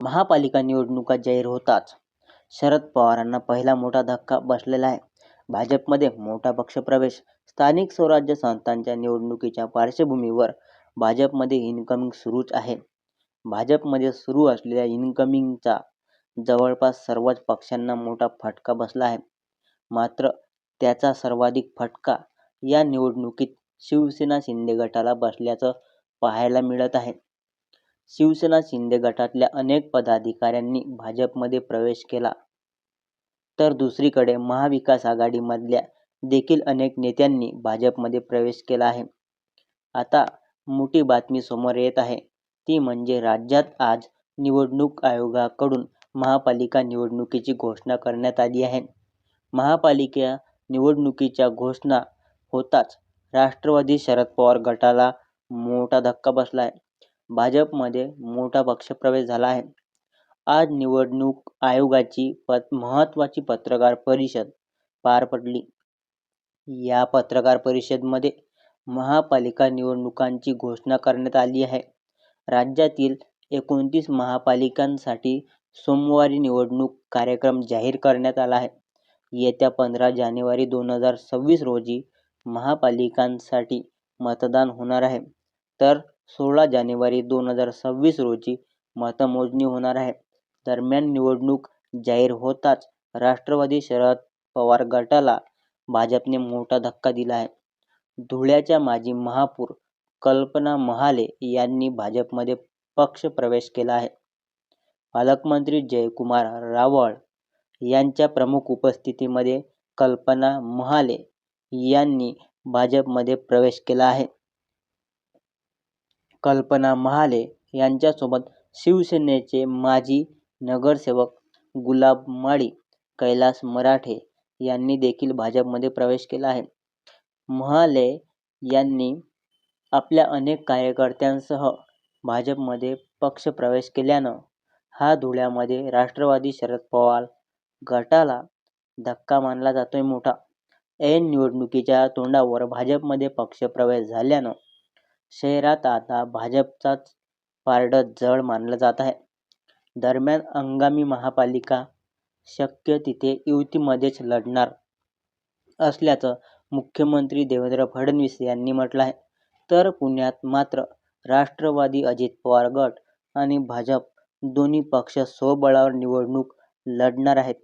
महापालिका निवडणुका जाहीर होताच शरद पवारांना पहिला मोठा धक्का बसलेला आहे. भाजपमध्ये मोठा पक्षप्रवेश स्थानिक स्वराज्य संस्थांच्या निवडणुकीच्या पार्श्वभूमीवर भाजपमध्ये इनकमिंग सुरूच आहे. भाजपमध्ये सुरू असलेल्या इनकमिंगचा जवळपास सर्वच पक्षांना मोठा फटका बसला आहे. मात्र त्याचा सर्वाधिक फटका या निवडणुकीत शिवसेना शिंदे गटाला बसल्याचं पाहायला मिळत आहे. शिवसेना शिंदे गटातल्या अनेक पदाधिकाऱ्यांनी भाजपमध्ये प्रवेश केला तर दुसरीकडे महाविकास आघाडीमधल्या देखील अनेक नेत्यांनी भाजपमध्ये प्रवेश केला आहे. आता मोठी बातमी समोर येत आहे ती म्हणजे राज्यात आज निवडणूक आयोगाकडून महापालिका निवडणुकीची घोषणा करण्यात आली आहे. महापालिका निवडणुकीच्या घोषणा होताच राष्ट्रवादी शरद पवार गटाला मोठा धक्का बसला आहे. भाजपमध्ये मोठा पक्षप्रवेश झाला आहे. आज निवडणूक आयोगाची महत्त्वाची पत्रकार परिषद पार पडली. या पत्रकार परिषदेमध्ये महापालिका निवडणुकांची घोषणा करण्यात आली आहे. राज्यातील एकोणतीस महापालिकांसाठी सोमवारी निवडणूक कार्यक्रम जाहीर करण्यात आला आहे. येत्या पंधरा जानेवारी दोन हजार सव्वीस रोजी महापालिकांसाठी मतदान होणार आहे तर सोळा जानेवारी दोन हजार सव्वीस रोजी मतमोजणी होणार आहे. दरम्यान निवडणूक जाहीर होताच राष्ट्रवादी शरद पवार गटाला भाजपने मोठा धक्का दिला आहे. धुळ्याच्या माजी महापौर कल्पना महाले यांनी भाजपमध्ये पक्ष प्रवेश केला आहे. पालकमंत्री जयकुमार रावळ यांच्या प्रमुख उपस्थितीमध्ये कल्पना महाले यांनी भाजपमध्ये प्रवेश केला आहे. कल्पना महाले यांच्यासोबत शिवसेनेचे माजी नगरसेवक गुलाब माळी, कैलास मराठे यांनी देखील भाजपमध्ये प्रवेश केला आहे. महाले यांनी आपल्या अनेक कार्यकर्त्यांसह भाजपमध्ये पक्षप्रवेश केल्यानं हा धुळ्यामध्ये राष्ट्रवादी शरद पवार गटाला धक्का मानला जातोय मोठा. ऐन निवडणुकीच्या तोंडावर भाजपमध्ये पक्षप्रवेश झाल्यानं शहरात आता भाजपचाच पारडं जड मानलं जात आहे. दरम्यान हंगामी महापालिका शक्य तिथे युतीमध्येच लढणार असल्याचं मुख्यमंत्री देवेंद्र फडणवीस यांनी म्हटलं आहे. तर पुण्यात मात्र राष्ट्रवादी, अजित पवार गट आणि भाजप दोन्ही पक्ष स्वबळावर निवडणूक लढणार आहेत.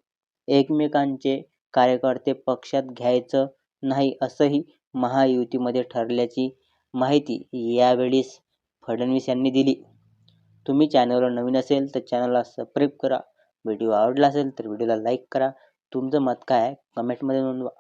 एकमेकांचे कार्यकर्ते पक्षात घ्यायचं नाही असंही महायुतीमध्ये ठरल्याची माहिती यावेळीस फडणवीस यांनी दिली. तुम्ही चॅनलवर नवीन असेल तर चॅनलला सबस्क्राईब करा. व्हिडिओ आवडला असेल तर व्हिडिओला लाईक करा. तुमचं मत काय आहे कमेंटमध्ये नोंदवा.